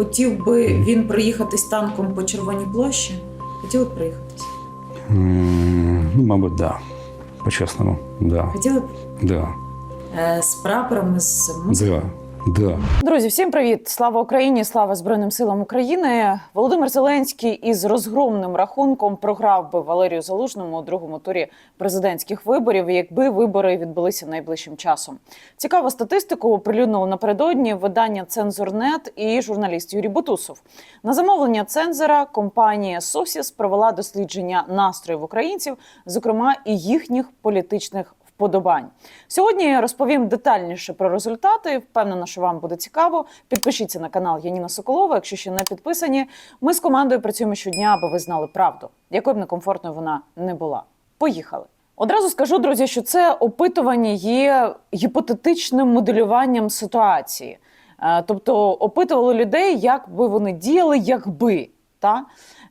Хотів би він проїхатись танком по Червоній площі. Хотіли б проїхатись? М, Ну, мабуть, да. По-чесному, да. Хотіли б Да. е, з прапорами, з музикою? Да. Да. Друзі, всім привіт! Слава Україні! Слава Збройним силам України! Володимир Зеленський із розгромним рахунком програв би Валерію Залужному у другому турі президентських виборів, якби вибори відбулися найближчим часом. Цікаву статистику оприлюднило напередодні видання Цензорнет і журналіст Юрій Бутусов. На замовлення цензора компанія Сосіс провела дослідження настроїв українців, зокрема і їхніх політичних вподобань. Сьогодні розповім детальніше про результати. Впевнена, що вам буде цікаво. Підпишіться на канал Яніна Соколова. Якщо ще не підписані, ми з командою працюємо щодня, аби ви знали правду, якою б некомфортною вона не була. Поїхали. Одразу скажу, друзі, що це опитування є гіпотетичним моделюванням ситуації. Е, Тобто опитували людей, як би вони діяли, якби. Та?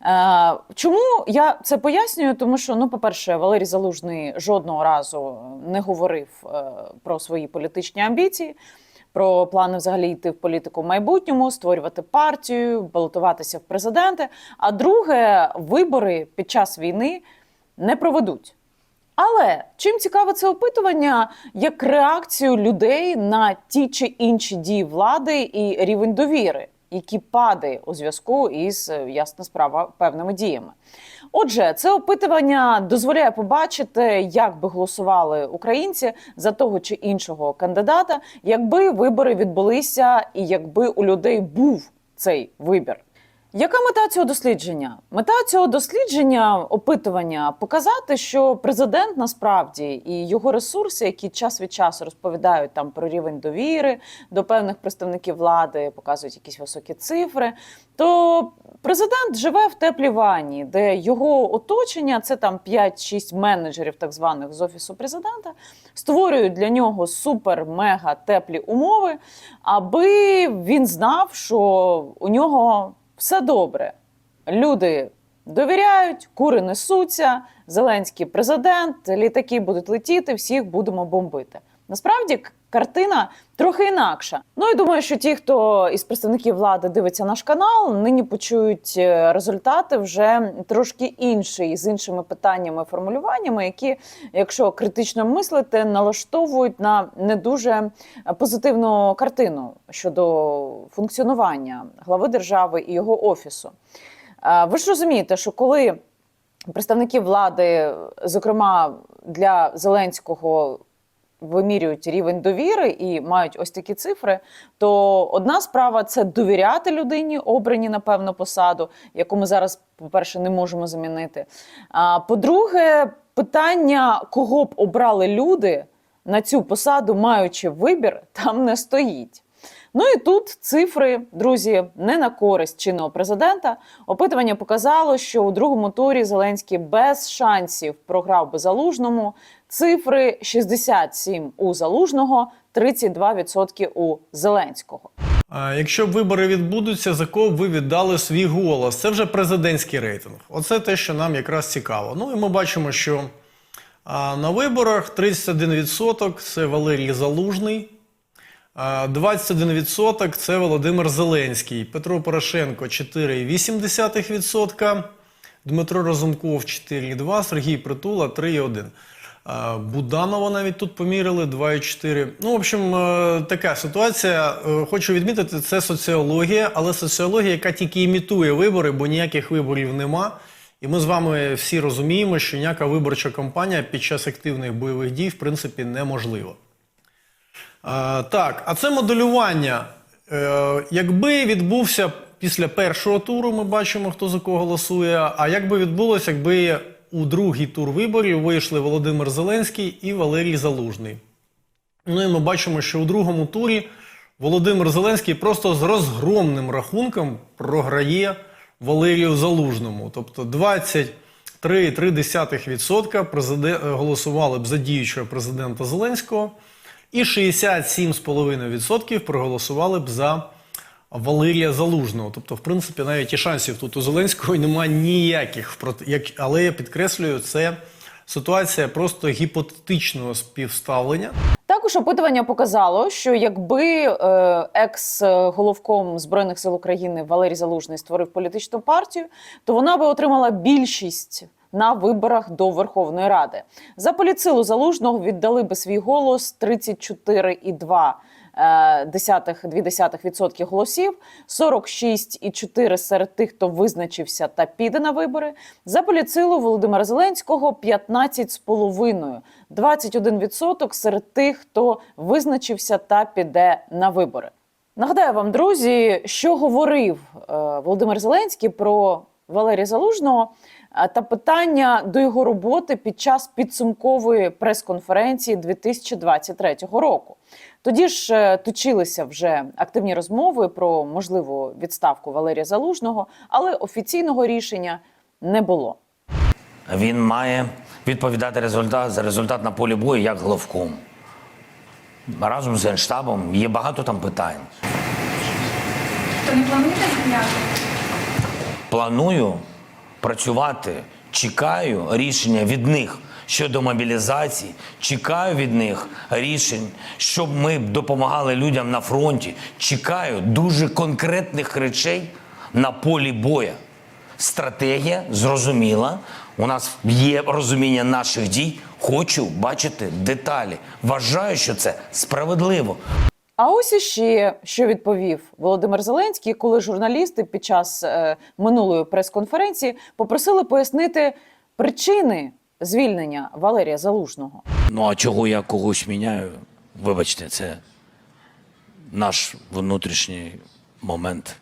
Е, чому я це пояснюю? Тому що, ну, по-перше, Валерій Залужний жодного разу не говорив е, про свої політичні амбіції, про плани взагалі йти в політику в майбутньому, створювати партію, балотуватися в президенти. А друге, вибори під час війни не проведуть. Але чим цікаве це опитування як реакцію людей на ті чи інші дії влади і рівень довіри, які падає у зв'язку із е, ясна справа певними діями. Отже, це опитування дозволяє побачити, як би голосували українці за того чи іншого кандидата, якби вибори відбулися, і якби у людей був цей вибір. Яка мета цього дослідження? Мета цього дослідження опитування показати, що президент насправді і його ресурси, які час від часу розповідають там про рівень довіри до певних представників влади, показують якісь високі цифри. То президент живе в теплій ванні, де його оточення це там 5-6 менеджерів, так званих з офісу президента, створюють для нього супер-мега теплі умови, аби він знав, що у нього все добре. Люди довіряють, кури несуться, Зеленський президент, літаки будуть летіти, всіх будемо бомбити. Насправді картина трохи інакша. Ну і думаю, що ті, хто із представників влади дивиться наш канал, нині почують е, результати вже трошки інші, з іншими питаннями, формулюваннями, які, якщо критично мислити, налаштовують на не дуже позитивну картину щодо функціонування глави держави і його офісу. Е, Ви ж розумієте, що коли представники влади, зокрема для Зеленського, вимірюють рівень довіри і мають ось такі цифри, то одна справа це довіряти людині, обрані на певну посаду, яку ми зараз, по-перше, не можемо замінити. А по-друге, питання, кого б обрали люди на цю посаду, маючи вибір, там не стоїть. Ну і тут цифри, друзі, не на користь чинного президента. Опитування показало, що у другому турі Зеленський без шансів програв би залужному. Цифри 67 у залужного, 32% у Зеленського. А Якщо вибори відбудуться, за кого ви віддали свій голос? Це вже президентський рейтинг. Оце те, що нам якраз цікаво. Ну і ми бачимо, що а, на виборах 31% це Валерій Залужний, 21% це Володимир Зеленський, Петро Порошенко 4,8%, Дмитро Разумков 4,2%, Сергій Притула 3,1%. Буданова навіть тут поміряли 2,4. Ну, в общем, е, така ситуація. Е, Хочу відмітити, це соціологія, але соціологія, яка тільки імітує вибори, бо ніяких виборів нема. І ми з вами всі розуміємо, що ніяка виборча кампанія під час активних бойових дій, в принципі, неможлива. Так, а це моделювання. Е, якби відбувся після першого туру, ми бачимо, хто за кого голосує. А як би відбулося, якби у другий тур виборів вийшли Володимир Зеленський і Валерій Залужний. Ну і ми бачимо, що у другому турі Володимир Зеленський просто з розгромним рахунком програє Валерію Залужному. Тобто 23,3% президе- голосували б за діючого президента Зеленського, і 67,5% проголосували б за Валерія Залужного. Тобто, в принципі, навіть і шансів тут у Зеленського немає ніяких. Але я підкреслюю, це ситуація просто гіпотетичного співставлення. Також опитування показало, що якби е, екс-головком збройних сил України Валерій Залужний створив політичну партію, то вона би отримала більшість на виборах до Верховної Ради. За політсилу залужного віддали би свій голос 34,2%. е, Десятих 2% голосів, 46,4 серед тих, хто визначився та піде на вибори. За політсилу Володимира Зеленського 15,5%, 21% серед тих, хто визначився та піде на вибори. Нагадаю вам, друзі, що говорив е, Володимир Зеленський про Валерія Залужного е, та питання до його роботи під час підсумкової прес-конференції 2023 року. Тоді ж е, точилися вже активні розмови про можливу відставку Валерія Залужного, але офіційного рішення не було. Він має відповідати результат за результат на полі бою як головком. Разом з генштабом є багато там питань. То не плануєте звільняти? Планую працювати, чекаю рішення від них щодо мобілізації, чекаю від них рішень, щоб ми допомагали людям на фронті. Чекаю дуже конкретних речей на полі боя. Стратегія зрозуміла. У нас є розуміння наших дій. Хочу бачити деталі. Вважаю, що це справедливо. А ось іще що відповів Володимир Зеленський, коли журналісти під час е, минулої прес-конференції попросили пояснити причини звільнення Валерія Залужного. Ну а чого я когось міняю? Вибачте, це наш внутрішній момент.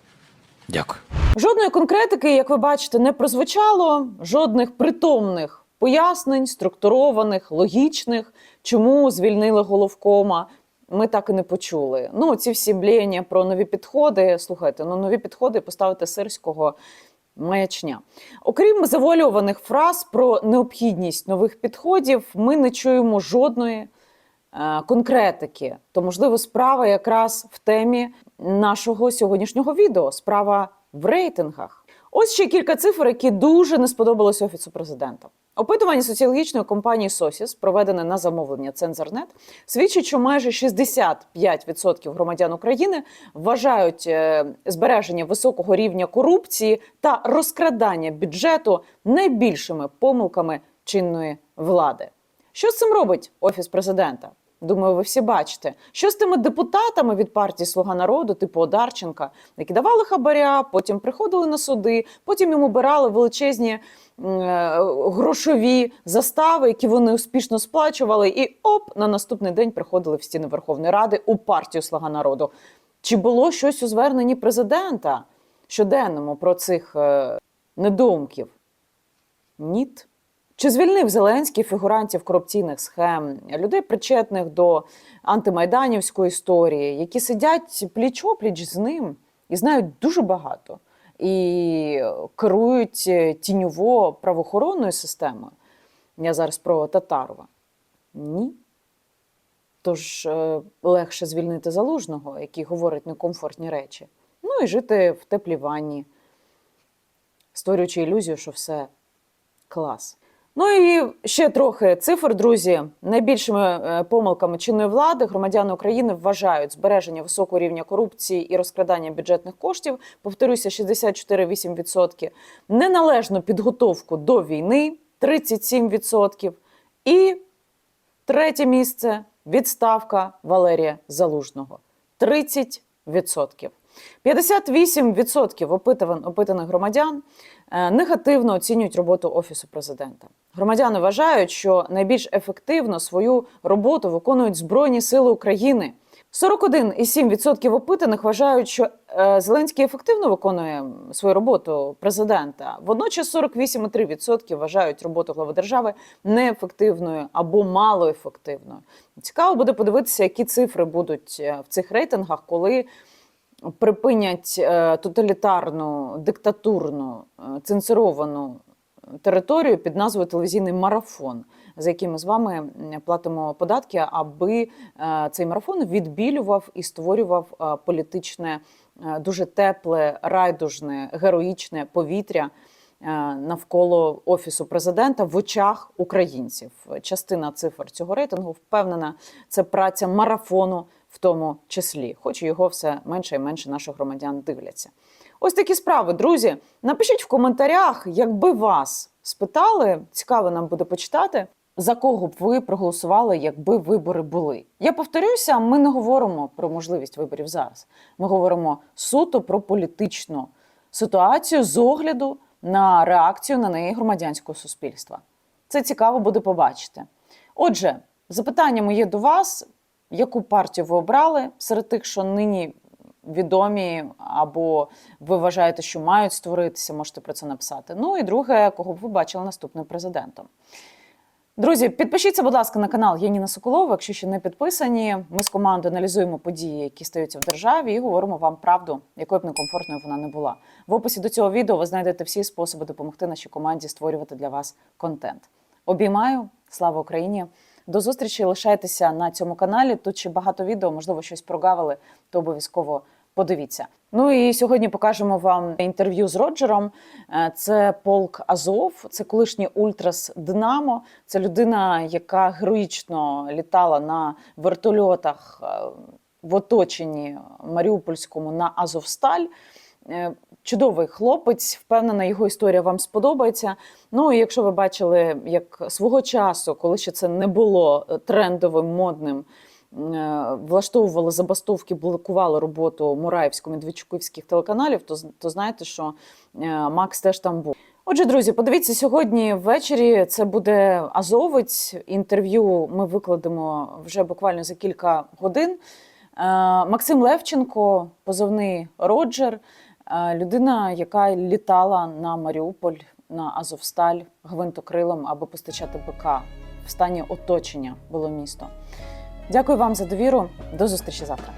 Дякую. Жодної конкретики, як ви бачите, не прозвучало, жодних притомних пояснень, структурованих, логічних, чому звільнили головкома. Ми так і не почули. Ну, ці всі блєння про нові підходи. Слухайте, ну нові підходи поставити сирського маячня. Окрім завуальованих фраз про необхідність нових підходів, ми не чуємо жодної е, конкретики. То, можливо, справа якраз в темі нашого сьогоднішнього відео. Справа в рейтингах. Ось ще кілька цифр, які дуже не сподобалися офісу президента. Опитування соціологічної компанії Сосіс, проведене на замовлення Цензорнет, свідчить, що майже 65% громадян України вважають е, збереження високого рівня корупції та розкрадання бюджету найбільшими помилками чинної влади. Що з цим робить офіс президента? Думаю, ви всі бачите, що з тими депутатами від партії Слуга народу, типу Одарченка, які давали хабаря, потім приходили на суди, потім йому обирали величезні е, грошові застави, які вони успішно сплачували, і оп, на наступний день приходили в стіни Верховної Ради у партію Слуга народу. Чи було щось у зверненні президента щоденному про цих е, недоумків? Ніт. Чи звільнив Зеленський фігурантів корупційних схем, людей, причетних до антимайданівської історії, які сидять пліч-опліч з ним і знають дуже багато, і керують е, тіньово правоохоронною системою? Я зараз про Татарова. Ні. Тож е, легше звільнити залужного, який говорить некомфортні речі. Ну і жити в теплій ванні, створюючи ілюзію, що все клас. Ну і ще трохи цифр, друзі. Найбільшими е, помилками чинної влади громадяни України вважають збереження високого рівня корупції і розкрадання бюджетних коштів. Повторюся, 64,8%, неналежну підготовку до війни 37%. І третє місце відставка Валерія Залужного 30%. 58% опитуван, опитаних громадян негативно оцінюють роботу офісу президента. Громадяни вважають, що найбільш ефективно свою роботу виконують Збройні Сили України. 41,7% опитаних вважають, що е, Зеленський ефективно виконує свою роботу президента. Водночас 48,3% вважають роботу глави держави неефективною або малоефективною. Цікаво буде подивитися, які цифри будуть е, в цих рейтингах, коли припинять е, тоталітарну, диктатурну, е, цензуровану територію під назвою телевізійний марафон, за яким ми з вами платимо податки, аби е, цей марафон відбілював і створював е, політичне, е, дуже тепле, райдужне, героїчне повітря навколо офісу президента в очах українців. Частина цифр цього рейтингу впевнена, це праця марафону, в тому числі, хоч його все менше і менше наших громадян дивляться. Ось такі справи, друзі. Напишіть в коментарях, якби вас спитали, цікаво нам буде почитати. За кого б ви проголосували, якби вибори були? Я повторюся, ми не говоримо про можливість виборів зараз. Ми говоримо суто про політичну ситуацію з огляду на реакцію на неї громадянського суспільства. Це цікаво буде побачити. Отже, запитання моє до вас: яку партію ви обрали серед тих, що нині відомі, або ви вважаєте, що мають створитися, можете про це написати. Ну і друге, кого б ви бачили наступним президентом. Друзі, підпишіться, будь ласка, на канал Яніна Соколова, якщо ще не підписані. Ми з командою аналізуємо події, які стаються в державі, і говоримо вам правду, якою б некомфортною вона не була. В описі до цього відео ви знайдете всі способи допомогти нашій команді створювати для вас контент. Обіймаю, слава Україні! До зустрічі лишайтеся на цьому каналі. Тут ще багато відео, можливо, щось прогавили, то обов'язково подивіться. Ну і сьогодні покажемо вам інтерв'ю з Роджером. Е, Це полк Азов, це колишній ультрас Динамо. Це людина, яка героїчно літала на вертольотах е, в оточенні Маріупольському на Азовсталь. Чудовий хлопець, впевнена, його історія вам сподобається. Ну і якщо ви бачили, як свого часу, коли ще це не було е, трендовим, модним, е, влаштовували забастовки, блокували роботу Мураївсько-Медведчуківських телеканалів, то, то знаєте, що е, Макс теж там був. Отже, друзі, подивіться сьогодні ввечері. Це буде Азовець. Інтерв'ю ми викладемо вже буквально за кілька годин. Максим Левченко, позивний Роджер, людина, яка літала на Маріуполь, на Азовсталь гвинтокрилом, аби постачати БК. В стані оточення було місто. Дякую вам за довіру. До зустрічі завтра.